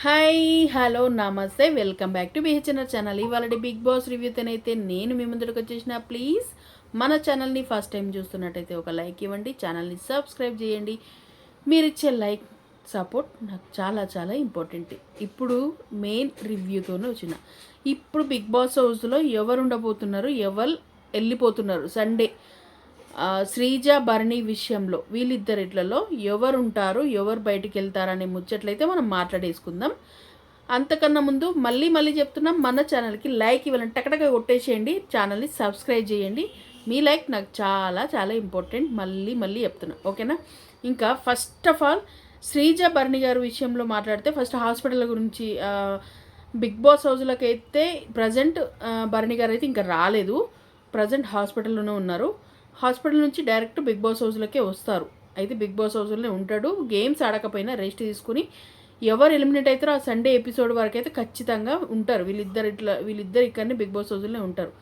Hi hello namaste welcome back to BHNR channel. ఇవాళ Bigg Boss రివ్యూతోనైతే నేను మీ ముందుకు వచ్చేసిన. ప్లీజ్ మన ఛానల్ని ఫస్ట్ టైం చూస్తున్నట్టయితే ఒక లైక్ ఇవ్వండి ఛానల్ని సబ్స్క్రైబ్ చేయండి. మీరు ఇచ్చే లైక్ సపోర్ట్ నాకు చాలా చాలా ఇంపార్టెంట్. ఇప్పుడు మెయిన్ రివ్యూతోనే వచ్చిన. ఇప్పుడు బిగ్ బాస్ హౌస్లో ఎవరు ఉండబోతున్నారు? ఎవరు వెళ్ళిపోతున్నారు? సండే. శ్రీజ భరణి విషయంలో వీళ్ళిద్దరిట్లలో ఎవరు ఉంటారు ఎవరు బయటికి వెళ్తారనే ముచ్చట్లయితే మనం మాట్లాడేసుకుందాం. అంతకన్నా ముందు మళ్ళీ మళ్ళీ చెప్తున్నాం మన ఛానల్కి లైక్ ఇవ్వాలని టకటక కొట్టేసేయండి ఛానల్ని సబ్స్క్రైబ్ చేయండి. మీ లైక్ నాకు చాలా చాలా ఇంపార్టెంట్ మళ్ళీ మళ్ళీ చెప్తున్నా ఓకేనా? ఇంకా first of all Sreeja Bharani గారి విషయంలో మాట్లాడితే ఫస్ట్ హాస్పిటల్ గురించి బిగ్ బాస్ హౌస్లోకి అయితే ప్రజెంట్ భరణి గారు అయితే ఇంకా రాలేదు. ప్రజెంట్ హాస్పిటల్లోనే ఉన్నారు. హాస్పిటల్ నుంచి డైరెక్ట్ బిగ్ బాస్ హౌస్లోకే వస్తారు. అయితే బిగ్ బాస్ హౌస్లోనే ఉంటాడు. గేమ్స్ ఆడకపోయినా రెస్ట్ తీసుకుని ఎవరు ఎలిమినేట్ అవుతారో ఆ సండే ఎపిసోడ్ వరకు అయితే ఖచ్చితంగా ఉంటారు. వీళ్ళిద్దరు ఇట్లా వీళ్ళిద్దరు ఇక్కడనే బిగ్ బాస్ హౌస్లోనే ఉంటారు.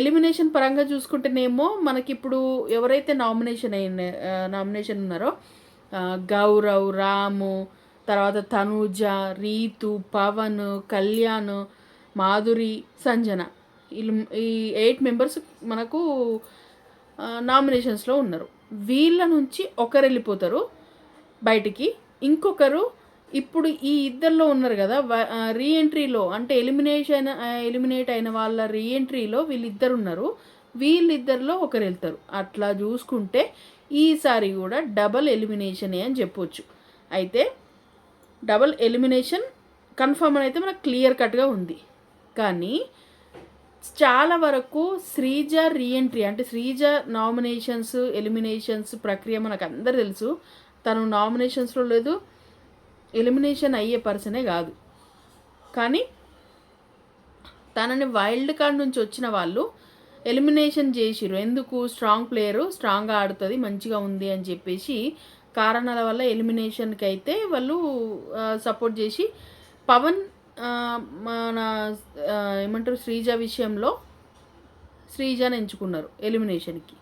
ఎలిమినేషన్ పరంగా చూసుకుంటేనేమో మనకి ఇప్పుడు ఎవరైతే నామినేషన్ అయిన నామినేషన్ ఉన్నారో గౌరవ్ రాము తర్వాత తనూజ రీతు పవన్ కళ్యాణ్ మాధురి సంజన. ఈ ఎయిట్ మెంబర్స్ మనకు నామినేషన్స్లో ఉన్నారు. వీళ్ళ నుంచి ఒకరు వెళ్ళిపోతారు బయటికి. ఇంకొకరు ఇప్పుడు ఈ ఇద్దరిలో ఉన్నారు కదా రీఎంట్రీలో అంటే ఎలిమినేషన్ ఎలిమినేట్ అయిన వాళ్ళ రీఎంట్రీలో వీళ్ళిద్దరు ఉన్నారు వీళ్ళిద్దరిలో ఒకరు వెళ్తారు అట్లా చూసుకుంటే ఈసారి కూడా డబల్ ఎలిమినేషనే అని చెప్పొచ్చు. అయితే డబల్ ఎలిమినేషన్ కన్ఫర్మ్ అని అయితే మనకు క్లియర్ కట్గా ఉంది. కానీ చాలా వరకు శ్రీజ రీఎంట్రీ అంటే శ్రీజ నామినేషన్స్ ఎలిమినేషన్స్ ప్రక్రియ మనకు అందరు తెలుసు. తను నామినేషన్స్లో లేదు ఎలిమినేషన్ అయ్యే పర్సనే కాదు. కానీ తనని వైల్డ్ కార్డ్ నుంచి వచ్చిన వాళ్ళు ఎలిమినేషన్ చేసిరు ఎందుకు? స్ట్రాంగ్ ప్లేయరు స్ట్రాంగ్గా ఆడుతుంది మంచిగా ఉంది అని చెప్పేసి కారణాల వల్ల ఎలిమినేషన్కి అయితే వాళ్ళు సపోర్ట్ చేసి పవన్ మన ఏమంటారు శ్రీజ విషయంలో శ్రీజని ఎంచుకున్నారు ఎలిమినేషన్కి.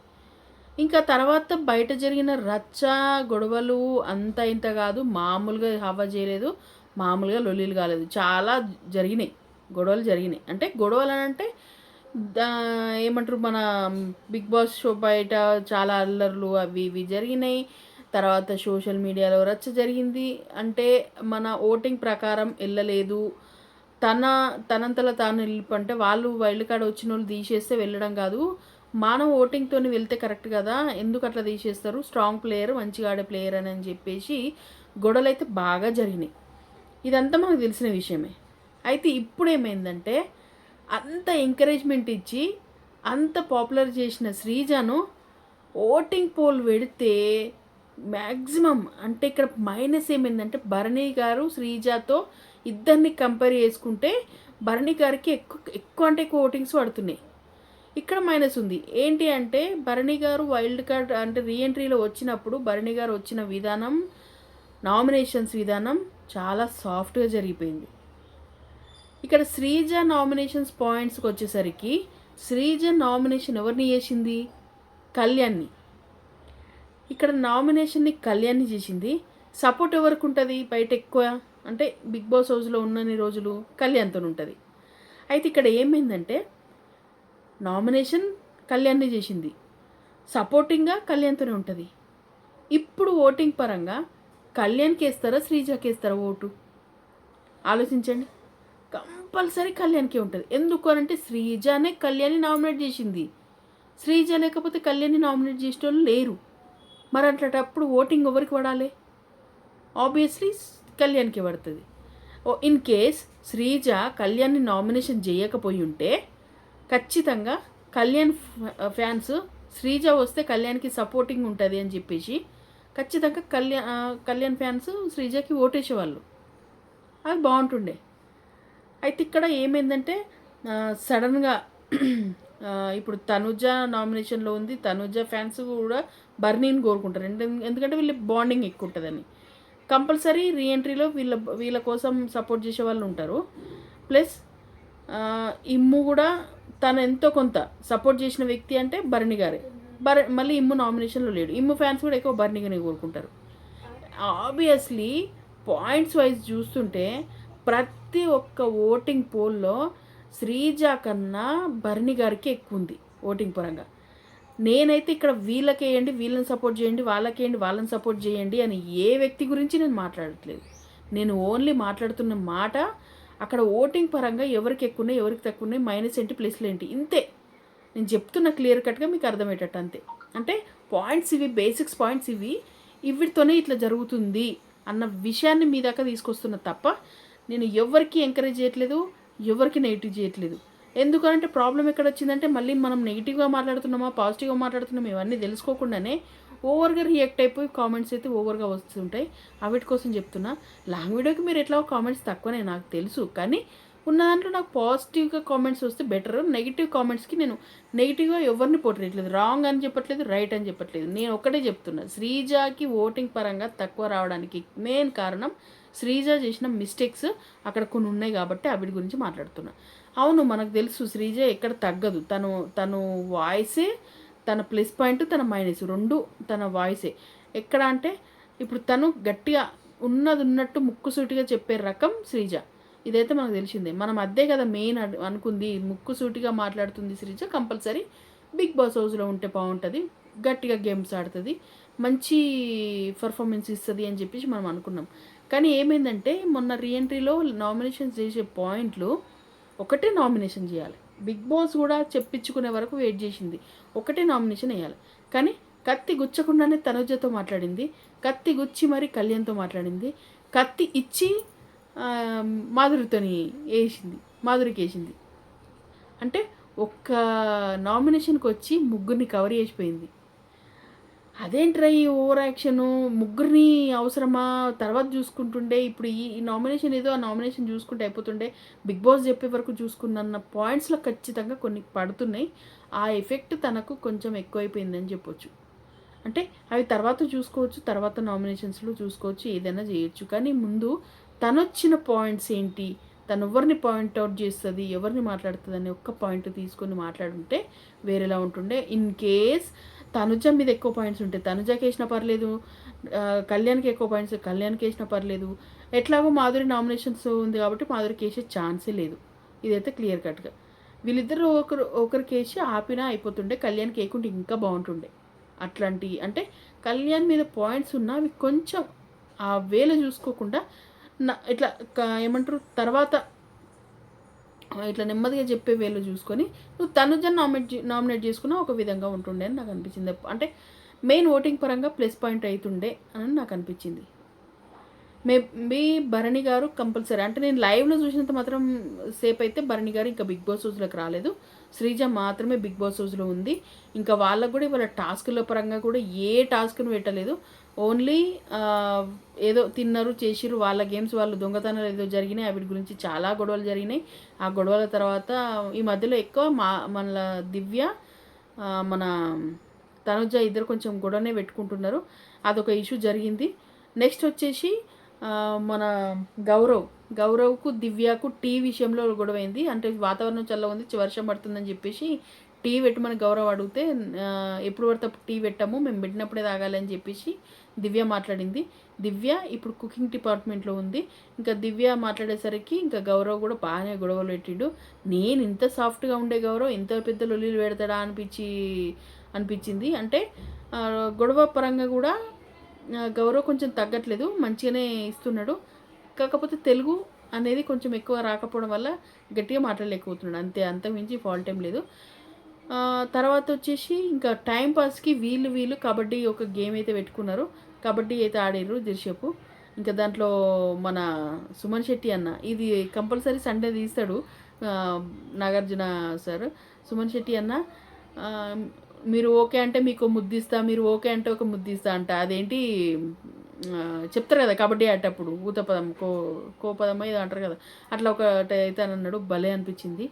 ఇంకా తర్వాత బయట జరిగిన రచ్చ గొడవలు అంత ఇంత కాదు. మామూలుగా హవా చేయలేదు. మామూలుగా లొల్లిలు కాలేదు. చాలా జరిగినాయి. గొడవలు జరిగినాయి. అంటే గొడవలు అని అంటే దా- ఏమంటారు మన బిగ్ బాస్ షో బయట చాలా అల్లర్లు అవి ఇవి జరిగినాయి. తర్వాత సోషల్ మీడియాలో రచ్చ జరిగింది. అంటే మన ఓటింగ్ ప్రకారం వెళ్ళలేదు. తన తనంతలో తాను వెళ్ళిపంటే వాళ్ళు వైల్డ్ కార్డ్ వచ్చిన వాళ్ళు తీసేస్తే వెళ్ళడం కాదు. మానవ ఓటింగ్తో వెళ్తే కరెక్ట్ కదా? ఎందుకు అట్లా తీసేస్తారు? స్ట్రాంగ్ ప్లేయర్ మంచిగా ఆడే ప్లేయర్ అని అని చెప్పేసి గొడవలు అయితే బాగా జరిగినాయి. ఇదంతా మనకు తెలిసిన విషయమే. అయితే ఇప్పుడు ఏమైందంటే అంత ఎంకరేజ్మెంట్ ఇచ్చి అంత పాపులర్ చేసిన శ్రీజను ఓటింగ్ పోల్ పెడితే మ్యాక్సిమం అంటే ఇక్కడ మైనస్ ఏమైందంటే భరణి గారు శ్రీజాతో ఇద్దరిని కంపేర్ చేసుకుంటే భరణి గారికి ఎక్కువ ఎక్కువ అంటే ఎక్కువ ఓటింగ్స్ పడుతున్నాయి. ఇక్కడ మైనస్ ఉంది. ఏంటి అంటే భరణి గారు వైల్డ్ కార్డ్ అంటే రీఎంట్రీలో వచ్చినప్పుడు భరణి గారు వచ్చిన విధానం నామినేషన్స్ విధానం చాలా సాఫ్ట్గా జరిగిపోయింది. ఇక్కడ శ్రీజ నామినేషన్స్ పాయింట్స్కి వచ్చేసరికి శ్రీజ నామినేషన్ ఎవరిని చేసింది? కళ్యాణ్ని. ఇక్కడ నామినేషన్ని కళ్యాణ్ని చేసింది. సపోర్ట్ ఎవరికి ఉంటుంది? బయట ఎక్కువ అంటే బిగ్ బాస్ హౌస్లో ఉన్నన్ని రోజులు కళ్యాణ్తో ఉంటుంది. అయితే ఇక్కడ ఏమైందంటే నామినేషన్ కళ్యాణ్ని చేసింది. సపోర్టింగ్గా కళ్యాణ్తోనే ఉంటుంది. ఇప్పుడు ఓటింగ్ పరంగా కళ్యాణ్కి వేస్తారా శ్రీజాకి వేస్తారా ఓటు? ఆలోచించండి. కంపల్సరీ కళ్యాణ్కే ఉంటుంది. ఎందుకు అనంటే శ్రీజానే కళ్యాణ్ని నామినేట్ చేసింది. శ్రీజ లేకపోతే కళ్యాణ్ని నామినేట్ చేసిన వాళ్ళు లేరు. మరి అట్లాంటప్పుడు ఓటింగ్ ఎవరికి పడాలి? ఆబ్వియస్లీ కళ్యాణ్కి పడుతుంది. ఓ ఇన్ కేస్ శ్రీజ కళ్యాణ్ని నామినేషన్ చేయకపోయి ఉంటే ఖచ్చితంగా కళ్యాణ్ ఫ్యాన్స్ శ్రీజ వస్తే కళ్యాణ్కి సపోర్టింగ్ ఉంటుంది అని చెప్పేసి ఖచ్చితంగా కళ్యాణ్ కళ్యాణ్ ఫ్యాన్స్ శ్రీజకి ఓటేసేవాళ్ళు. అది బాగుంటుండే. అయితే ఇక్కడ ఏమైందంటే సడన్గా ఇప్పుడు తనుజ నామినేషన్లో ఉంది. తనుజ ఫ్యాన్స్ కూడా బర్నీని కోరుకుంటారు. ఎందుకంటే వీళ్ళ బాండింగ్ ఎక్కువ ఉంటుందని. కంపల్సరీ రీఎంట్రీలో వీళ్ళ వీళ్ళ కోసం సపోర్ట్ చేసే వాళ్ళు ఉంటారు. ప్లస్ ఇమ్ము కూడా తను ఎంతో కొంత సపోర్ట్ చేసిన వ్యక్తి అంటే భరణి గారే. బర్ మళ్ళీ ఇమ్ము నామినేషన్లో లేడు. ఇమ్ము ఫ్యాన్స్ కూడా ఎక్కువ భరణిగానే కోరుకుంటారు. ఆబ్వియస్లీ పాయింట్స్ వైజ్ చూస్తుంటే ప్రతి ఒక్క ఓటింగ్ పోల్లో శ్రీజ కన్నా భరణి గారికి ఎక్కువ ఉంది ఓటింగ్ పరంగా. నేనైతే ఇక్కడ వీళ్ళకి వేయండి వీళ్ళని సపోర్ట్ చేయండి వాళ్ళకేయండి వాళ్ళని సపోర్ట్ చేయండి అని ఏ వ్యక్తి గురించి నేను మాట్లాడట్లేదు. నేను ఓన్లీ మాట్లాడుతున్న మాట అక్కడ ఓటింగ్ పరంగా ఎవరికి ఎక్కువ ఉన్నాయి ఎవరికి తక్కువ ఉన్నాయి మైనస్ ఏంటి ప్లస్లు ఏంటి ఇంతే. నేను చెప్తున్న క్లియర్ కట్గా మీకు అర్థమయ్యేటట్టు అంతే. అంటే పాయింట్స్ ఇవి బేసిక్స్ పాయింట్స్ ఇవి ఇవిటితోనే ఇట్లా జరుగుతుంది అన్న విషయాన్ని మీ దాకా తీసుకొస్తున్న తప్ప నేను ఎవరికి ఎంకరేజ్ చేయట్లేదు ఎవరికి నెగిటివ్ చేయట్లేదు. ఎందుకంటే ప్రాబ్లం ఎక్కడ వచ్చిందంటే మళ్ళీ మనం నెగిటివ్గా మాట్లాడుతున్నామా పాజిటివ్గా మాట్లాడుతున్నామా ఇవన్నీ తెలుసుకోకుండానే ఓవర్గా రియాక్ట్ అయిపోయి కామెంట్స్ అయితే ఓవర్గా వస్తుంటాయి. అవిటి కోసం చెప్తున్నా లాంగ్ వీడియోకి మీరు ఎట్లా కామెంట్స్ తక్కువనే నాకు తెలుసు. కానీ ఉన్న దాంట్లో నాకు పాజిటివ్గా కామెంట్స్ వస్తే బెటర్ నెగిటివ్ కామెంట్స్కి నేను నెగిటివ్గా ఎవరిని పోట్రేయట్లేదు రాంగ్ అని చెప్పట్లేదు రైట్ అని చెప్పట్లేదు. నేను ఒక్కటే చెప్తున్నా శ్రీజాకి ఓటింగ్ పరంగా తక్కువ రావడానికి మెయిన్ కారణం శ్రీజ చేసిన మిస్టేక్స్ అక్కడ కొన్ని ఉన్నాయి కాబట్టి అవిటి గురించి మాట్లాడుతున్నా. అవును మనకు తెలుసు శ్రీజ ఎక్కడ తగ్గదు. తను తను వాయిసే తన ప్లస్ పాయింట్ తన మైనస్ రెండు తన వాయిసే. ఎక్కడ అంటే ఇప్పుడు తను గట్టిగా ఉన్నది ఉన్నట్టు ముక్కుసూటిగా చెప్పే రకం శ్రీజ. ఇదైతే మనకు తెలిసిందే. మనం అదే కదా మెయిన్ అనుకుంది ముక్కుసూటిగా మాట్లాడుతుంది శ్రీజ. కంపల్సరీ బిగ్ బాస్ హౌస్లో ఉంటే బాగుంటుంది. గట్టిగా గేమ్స్ ఆడుతుంది. మంచి పర్ఫార్మెన్స్ ఇస్తుంది అని చెప్పేసి మనం అనుకున్నాం. కానీ ఏమైందంటే మొన్న రీఎంట్రీలో నామినేషన్స్ చేసే పాయింట్లు ఒకటే నామినేషన్ చేయాలి. బిగ్ బాస్ కూడా చెప్పించుకునే వరకు వెయిట్ చేసింది. ఒకటే నామినేషన్ వేయాలి. కానీ కత్తి గుచ్చకుండానే తనుజతో మాట్లాడింది. కత్తి గుచ్చి మరి కళ్యాణ్తో మాట్లాడింది. కత్తి ఇచ్చి మాధురితోని వేసింది. మాధురికి వేసింది. అంటే ఒక్క నామినేషన్కి వచ్చి ముగ్గురిని కవర్ చేసిపోయింది. అదేంట్రా ఈ ఓవర్ యాక్షను? ముగ్గురిని అవసరమా? తర్వాత చూసుకుంటుండే. ఇప్పుడు ఈ నామినేషన్ ఏదో ఆ నామినేషన్ చూసుకుంటే అయిపోతుండే. బిగ్ బాస్ చెప్పే వరకు చూసుకున్న పాయింట్స్లో ఖచ్చితంగా కొన్ని పడుతున్నాయి. ఆ ఎఫెక్ట్ తనకు కొంచెం ఎక్కువైపోయిందని చెప్పొచ్చు. అంటే అవి తర్వాత చూసుకోవచ్చు తర్వాత నామినేషన్స్లో చూసుకోవచ్చు ఏదైనా చేయొచ్చు. కానీ ముందు తనొచ్చిన పాయింట్స్ ఏంటి? తను ఎవరిని పాయింట్అవుట్ చేస్తుంది? ఎవరిని మాట్లాడుతుంది? అని ఒక్క పాయింట్ తీసుకొని మాట్లాడుంటే వేరేలా ఉంటుండే. ఇన్ కేస్ తనుజ మీద ఎక్కువ పాయింట్స్ ఉంటాయి. తనుజకి వేసినా పర్లేదు కళ్యాణ్కి ఎక్కువ పాయింట్స్ కళ్యాణ్కి వేసినా పర్లేదు. ఎట్లాగో మాధురి నామినేషన్స్ ఉంది కాబట్టి మాధురికి వేసే ఛాన్సే లేదు. ఇదైతే క్లియర్ కట్గా వీళ్ళిద్దరు ఒకరు ఒకరికి వేసి ఆపినా అయిపోతుండే కళ్యాణ్ కేకుంటే ఇంకా బాగుంటుండే. అట్లాంటి అంటే కళ్యాణ్ మీద పాయింట్స్ ఉన్నా అవి కొంచెం ఆ వేలు చూసుకోకుండా నా ఇట్లా ఏమంటారు తర్వాత ఇట్లా నెమ్మదిగా చెప్పే వేలో చూసుకొని నువ్వు తనుజన్ నామినేట్ నామినేట్ చేసుకున్నా ఒక విధంగా ఉంటుండే అని నాకు అనిపించింది. అంటే మెయిన్ ఓటింగ్ పరంగా ప్లస్ పాయింట్ అవుతుండే అని నాకు అనిపించింది. Maybe Bharani garu compulsory. అంటే నేను లైవ్లో చూసినంత మాత్రం సేపు అయితే భరణి గారు ఇంకా బిగ్ బాస్ హౌస్లోకి రాలేదు. శ్రీజ మాత్రమే బిగ్ బాస్ హౌస్లో ఉంది. ఇంకా వాళ్ళకు కూడా ఇవాళ టాస్క్ల పరంగా కూడా ఏ టాస్క్ను పెట్టలేదు. ఓన్లీ ఏదో తిన్నారు చేసిరు వాళ్ళ గేమ్స్ వాళ్ళు దొంగతనాలు ఏదో జరిగినాయి. వీటి గురించి చాలా గొడవలు జరిగినాయి. ఆ గొడవల తర్వాత ఈ మధ్యలో ఎక్కువ మా మన దివ్య మన తనుజ ఇద్దరు కొంచెం గొడవనే పెట్టుకుంటున్నారు. అదొక ఇష్యూ జరిగింది. నెక్స్ట్ వచ్చేసి మన గౌరవ్ గౌరవ్కు దివ్యకు టీ విషయంలో గొడవైంది. అంటే వాతావరణం చల్ల ఉంది వర్షం పడుతుందని చెప్పేసి టీ పెట్టమని గౌరవ్ అడిగితే ఎప్పుడు పడితే టీ పెట్టాము మేము పెట్టినప్పుడే తాగాలి అని చెప్పేసి దివ్య మాట్లాడింది. దివ్య ఇప్పుడు కుకింగ్ డిపార్ట్మెంట్లో ఉంది. ఇంకా దివ్య మాట్లాడేసరికి ఇంకా గౌరవ్ కూడా బాగానే గొడవలు పెట్టిండు. నేను ఇంత సాఫ్ట్గా ఉండే గౌరవ్ ఇంత పెద్ద లొల్లిలు పెడతాడా అనిపించి అనిపించింది. అంటే గొడవ పరంగా కూడా గౌరవ్ కొంచెం తగ్గట్లేదు మంచిగానే ఇస్తున్నాడు. కాకపోతే తెలుగు అనేది కొంచెం ఎక్కువ రాకపోవడం వల్ల గట్టిగా మాట్లాడలేకపోతున్నాడు. అంతే అంతకుమించి ఫాల్ట్ ఏం లేదు. తర్వాత వచ్చేసి ఇంకా టైం పాస్కి వీళ్ళు వీళ్ళు కబడ్డీ ఒక గేమ్ అయితే పెట్టుకున్నారు. కబడ్డీ అయితే ఆడారు దిర్షపు ఇంకా దాంట్లో మన సుమన్ శెట్టి అన్న ఇది కంపల్సరీ సండే తీస్తాడు నాగార్జున సార్. సుమన్ శెట్టి అన్న మీరు ఓకే అంటే మీకు ముద్దిస్తా మీరు ఓకే అంటే ఒక ముద్దిస్తా అంట. అదేంటి? చెప్తారు కదా కబడ్డీ ఆడేటప్పుడు ఊతపదం కో కోపదం ఇది అంటారు కదా. అట్లా ఒక అయితే అన్నాడు భలే అనిపించింది.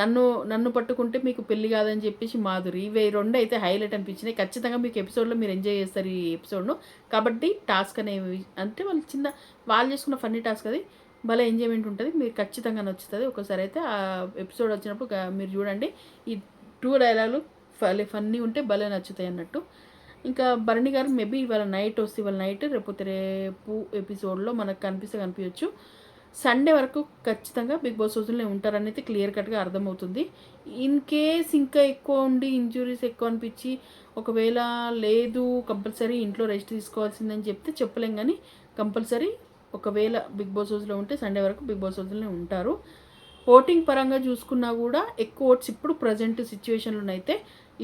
నన్ను నన్ను పట్టుకుంటే మీకు పెళ్ళి కాదని చెప్పేసి మాధురి ఇవి రెండు అయితే హైలైట్ అనిపించినాయి. ఖచ్చితంగా మీకు ఎపిసోడ్లో మీరు ఎంజాయ్ చేస్తారు ఈ ఎపిసోడ్ను. కాబట్టి టాస్క్ అనేవి అంటే వాళ్ళు చిన్న వాళ్ళు చేసుకున్న ఫన్నీ టాస్క్ అది. భలే ఎంజాయ్మెంట్ ఉంటుంది. మీరు ఖచ్చితంగా నచ్చుతుంది. ఒకసారి అయితే ఆ ఎపిసోడ్ వచ్చినప్పుడు మీరు చూడండి. ఈ టూ డైలాగులు ఫలే ఫన్నీ ఉంటే భలే నచ్చుతాయి అన్నట్టు. ఇంకా భరణి గారు మేబీ ఇవాళ నైట్ వస్తే ఇవాళ నైట్ రేపు రేపు ఎపిసోడ్లో మనకు కనిపిస్తే కనిపించచ్చు సండే వరకు ఖచ్చితంగా బిగ్ బాస్ హౌస్లో ఉంటారనేది క్లియర్ కట్గా అర్థమవుతుంది. ఇన్ కేస్ ఇంకా ఎక్కువ ఉండి ఇంజురీస్ ఎక్కువ అనిపించి ఒకవేళ లేదు కంపల్సరీ ఇంట్లో రెస్ట్ తీసుకోవాల్సిందని చెప్తే చెప్పలేం కానీ కంపల్సరీ ఒకవేళ బిగ్ బాస్ హౌస్లో ఉంటే సండే వరకు బిగ్ బాస్ హౌస్లోనే ఉంటారు. ఓటింగ్ పరంగా చూసుకున్నా కూడా ఎక్కువ ఓట్స్ ఇప్పుడు ప్రజెంట్ సిచ్యువేషన్లోనైతే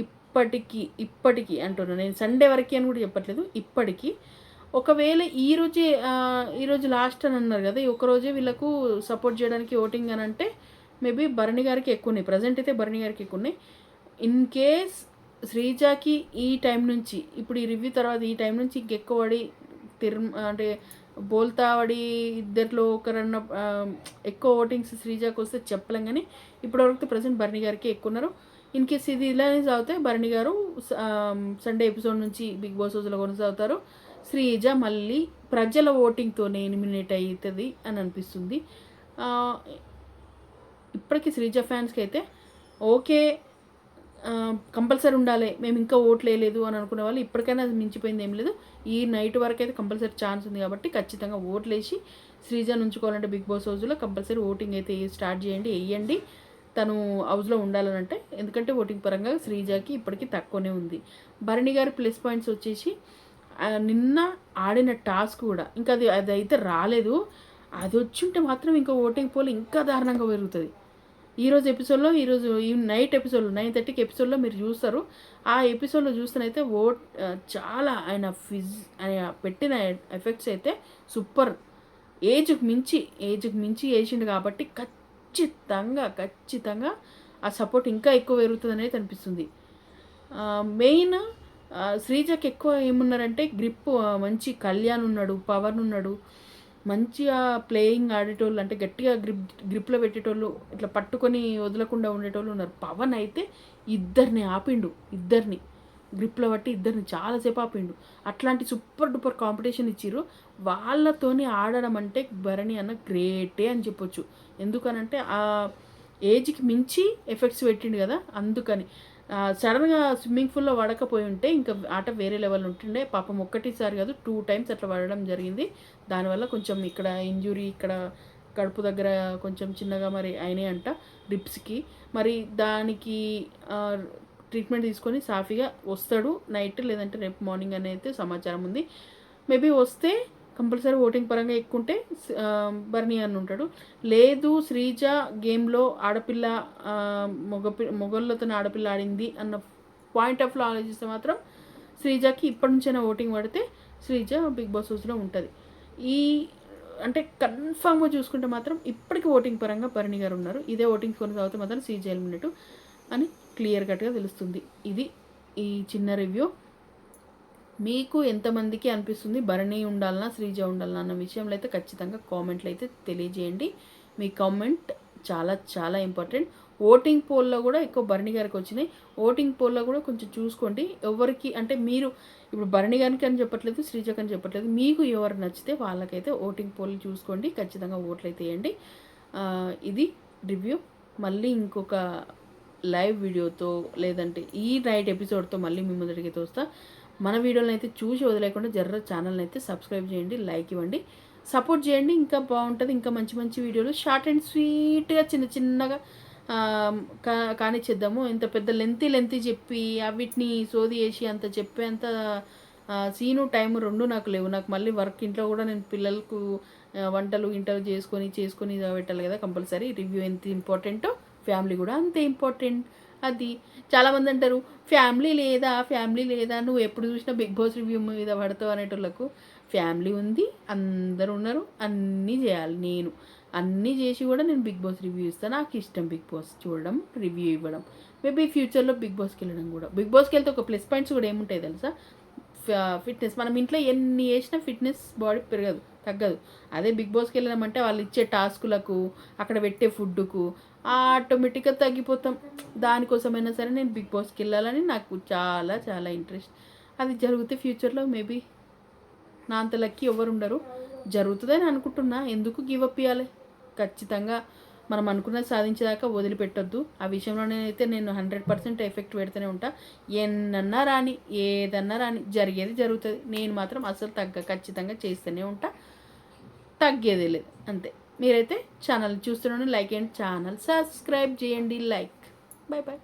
ఇప్పటికీ ఇప్పటికీ అంటున్నాను నేను సండే వరకు అని కూడా చెప్పట్లేదు. ఇప్పటికీ. ఒకవేళ ఈ రోజే ఈరోజు లాస్ట్ అని అన్నారు కదా ఈ ఒకరోజే వీళ్ళకు సపోర్ట్ చేయడానికి ఓటింగ్ అని అంటే మేబీ భరణి గారికి ఎక్కువ ఉన్నాయి. ప్రజెంట్ అయితే భరణి గారికి ఎక్కువ ఉన్నాయి. ఇన్ కేస్ శ్రీజాకి ఈ టైం నుంచి ఇప్పుడు ఈ రివ్యూ తర్వాత ఈ టైం నుంచి ఇంకెక్కువ పడి తిరు అంటే బోల్తావడి ఇద్దరిలో ఒకరన్న ఎక్కువ ఓటింగ్స్ శ్రీజాకి వస్తే చెప్పలేం కానీ ఇప్పటివరకు ప్రజెంట్ భరణి గారికి ఎక్కువ ఉన్నారు. ఇన్ కేస్ ఇది ఇలానే చదివితే భరణి గారు సండే ఎపిసోడ్ నుంచి బిగ్ బాస్ హౌస్లో కొనసాగుతారు. శ్రీజ మళ్ళీ ప్రజల ఓటింగ్తోనే ఎలిమినేట్ అవుతుంది అని అనిపిస్తుంది. ఇప్పటికీ శ్రీజ ఫ్యాన్స్కి అయితే ఓకే కంపల్సరీ ఉండాలి మేము ఇంకా ఓట్లు వేయలేదు అని అనుకునే వాళ్ళు ఇప్పటికైనా అది మించిపోయింది ఏం లేదు. ఈ నైట్ వరకు అయితే కంపల్సరీ ఛాన్స్ ఉంది కాబట్టి ఖచ్చితంగా ఓట్లు వేసి శ్రీజ నుంచుకోవాలంటే బిగ్ బాస్ హౌస్లో కంపల్సరీ ఓటింగ్ అయితే స్టార్ట్ చేయండి వేయండి. తను హౌస్లో ఉండాలని అంటే ఎందుకంటే ఓటింగ్ పరంగా శ్రీజాకి ఇప్పటికీ తక్కువనే ఉంది. భరణి గారి ప్లస్ పాయింట్స్ వచ్చేసి నిన్న ఆడిన టాస్క్ కూడా ఇంకా అది అది అయితే రాలేదు. అది వచ్చుంటే మాత్రం ఇంకా ఓటింగ్ పోల్ ఇంకా దారుణంగా పెరుగుతుంది. ఈరోజు ఎపిసోడ్లో ఈరోజు ఈ నైట్ ఎపిసోడ్లో నైన్ థర్టీకి ఎపిసోడ్లో మీరు చూస్తారు. ఆ ఎపిసోడ్లో చూస్తేనైతే ఓట్ చాలా ఆయన ఫిజ్ ఆయన పెట్టిన ఎఫెక్ట్స్ అయితే సూపర్. ఏజ్కి మించి ఏజ్కి మించి వేసిండు కాబట్టి ఖచ్చితంగా ఖచ్చితంగా ఖచ్చితంగా ఆ సపోర్ట్ ఇంకా ఎక్కువ పెరుగుతుంది అనేది అనిపిస్తుంది మెయిన్ శ్రీజకి ఎక్కువ ఏమున్నారంటే గ్రిప్ మంచి కళ్యాణ్ ఉన్నాడు పవన్ ఉన్నాడు. మంచిగా ప్లేయింగ్ ఆడేటోళ్ళు అంటే గట్టిగా గ్రిప్ గ్రిప్లో పెట్టేటోళ్ళు ఇట్లా పట్టుకొని వదలకుండా ఉండేటోళ్ళు ఉన్నారు. పవన్ అయితే ఇద్దరిని ఆపిండు ఇద్దరిని. గ్రిప్లో పట్టి ఇద్దరిని చాలాసేపు ఆపిండు. అట్లాంటి సూపర్ డూపర్ కాంపిటీషన్ ఇచ్చిర్రు. వాళ్ళతోని ఆడడం అంటే భరణి అన్న గ్రేటే అని చెప్పొచ్చు. ఎందుకనంటే ఆ ఏజ్కి మించి ఎఫెక్ట్స్ పెట్టిండు కదా అందుకని. సడన్గా స్విమ్మింగ్ పూల్లో పడకపోయి ఉంటే ఇంకా ఆట వేరే లెవెల్ ఉంటుండే. పాపం ఒక్కటిసారి కాదు టూ టైమ్స్ అట్లా పడడం జరిగింది. దానివల్ల కొంచెం ఇక్కడ ఇంజురీ ఇక్కడ కడుపు దగ్గర కొంచెం చిన్నగా మరి అయినాయి అంట రిప్స్కి. మరి దానికి ట్రీట్మెంట్ తీసుకొని సాఫీగా వస్తాడు నైట్ లేదంటే రేపు మార్నింగ్ అని అయితే సమాచారం ఉంది. మేబీ వస్తే కంపల్సరీ ఓటింగ్ పరంగా ఎక్కుంటే బర్నీ అని ఉంటాడు. లేదు శ్రీజ గేమ్లో ఆడపిల్ల ఆ, మగ మొగళ్ళతో ఆడపిల్ల ఆడింది అన్న పాయింట్ ఆఫ్లో ఆలోచిస్తే మాత్రం శ్రీజకి ఇప్పటి నుంచైనా ఓటింగ్ పడితే శ్రీజ బిగ్ బాస్ హౌస్లో ఉంటుంది. ఈ అంటే కన్ఫామ్గా చూసుకుంటే మాత్రం ఇప్పటికి ఓటింగ్ పరంగా భరణి గారు ఉన్నారు. ఇదే ఓటింగ్ కొనసాగితే మాత్రం శ్రీజ ఎలిమినేట్ అని క్లియర్ కట్గా తెలుస్తుంది. ఇది ఈ చిన్న రివ్యూ. మీకు ఎంతమందికి అనిపిస్తుంది భరణి ఉండాలన్నా శ్రీజ ఉండాలన్నా అన్న విషయంలో అయితే ఖచ్చితంగా కామెంట్లు అయితే తెలియజేయండి. మీ కామెంట్ చాలా చాలా ఇంపార్టెంట్. ఓటింగ్ పోల్లో కూడా ఎక్కువ భరణి గారికి వచ్చినాయి. ఓటింగ్ పోల్లో కూడా కొంచెం చూసుకోండి. ఎవరికి అంటే మీరు ఇప్పుడు భరణి గారికి అని చెప్పట్లేదు శ్రీజకి అని చెప్పట్లేదు. మీకు ఎవరు నచ్చితే వాళ్ళకైతే ఓటింగ్ పోల్ చూసుకోండి. ఖచ్చితంగా ఓట్లు అయితే వేయండి. ఇది రివ్యూ. మళ్ళీ ఇంకొక లైవ్ వీడియోతో లేదంటే ఈ నైట్ ఎపిసోడ్తో మళ్ళీ మీ ముందరికి తోస్తా మన వీడియోలను అయితే చూసి వదిలేకుండా జర్ర ఛానల్ని అయితే సబ్స్క్రైబ్ చేయండి లైక్ ఇవ్వండి. సపోర్ట్ చేయండి ఇంకా బాగుంటుంది. ఇంకా మంచి మంచి వీడియోలు షార్ట్ అండ్ స్వీట్గా చిన్న చిన్నగా కా కానిచ్చేద్దాము. ఇంత పెద్ద లెంతీ లెంతీ చెప్పి అవిటిని సోది చేసి అంత చెప్పేంత అంత సీను టైం రెండు నాకు లేవు. నాకు మళ్ళీ వర్క్ ఇంట్లో కూడా నేను పిల్లలకు వంటలు ఇంటలు చేసుకొని చేసుకొని ఇది పెట్టాలి కదా కంపల్సరీ. రివ్యూ ఎంత ఇంపార్టెంటో ఫ్యామిలీ కూడా అంతే ఇంపార్టెంట్. అది చాలామంది అంటారు ఫ్యామిలీ లేదా ఫ్యామిలీ లేదా నువ్వు ఎప్పుడు చూసినా బిగ్ బాస్ రివ్యూ మీద పడతావు అనేటోళ్ళకు ఫ్యామిలీ ఉంది అందరు ఉన్నారు అన్నీ చేయాలి నేను. అన్నీ చేసి కూడా నేను బిగ్ బాస్ రివ్యూ ఇస్తాను నాకు ఇష్టం బిగ్ బాస్ చూడడం రివ్యూ ఇవ్వడం. మేబీ ఫ్యూచర్లో బిగ్ బాస్కి వెళ్ళడం కూడా. బిగ్ బాస్కి వెళ్తే ఒక ప్లస్ పాయింట్స్ కూడా ఏముంటాయి తెలుసా? ఫిట్నెస్. మనం ఇంట్లో ఎన్ని చేసినా ఫిట్నెస్ బాడీ పెరగదు తగ్గదు. అదే బిగ్ బాస్కి వెళ్ళినామంటే వాళ్ళు ఇచ్చే టాస్కులకు అక్కడ పెట్టే ఫుడ్కు ఆటోమేటిక్గా తగ్గిపోతాం. దానికోసమైనా సరే నేను బిగ్ బాస్కి వెళ్ళాలని నాకు చాలా చాలా ఇంట్రెస్ట్. అది జరిగితే ఫ్యూచర్లో మేబీ నా అంత లక్కి ఎవరు ఉండరు. జరుగుతుందని అనుకుంటున్నా. ఎందుకు గివప్ ఇవ్వాలి ఖచ్చితంగా మనం అనుకున్నది సాధించేదాకా వదిలిపెట్టొద్దు. ఆ విషయంలోనైతే నేను హండ్రెడ్ పర్సెంట్ ఎఫెక్ట్ పెడుతూనే ఉంటా. ఎన్నన్నా రాని ఏదన్నా రాని జరిగేది జరుగుతుంది. నేను మాత్రం అసలు తగ్గ ఖచ్చితంగా చేస్తూనే ఉంటా. తగ్గేదే లేదు. అంతే. మీరైతే ఛానల్ చూస్తున్నాను లైక్ అండ్ ఛానల్ సబ్స్క్రైబ్ చేయండి. లైక్. Bye bye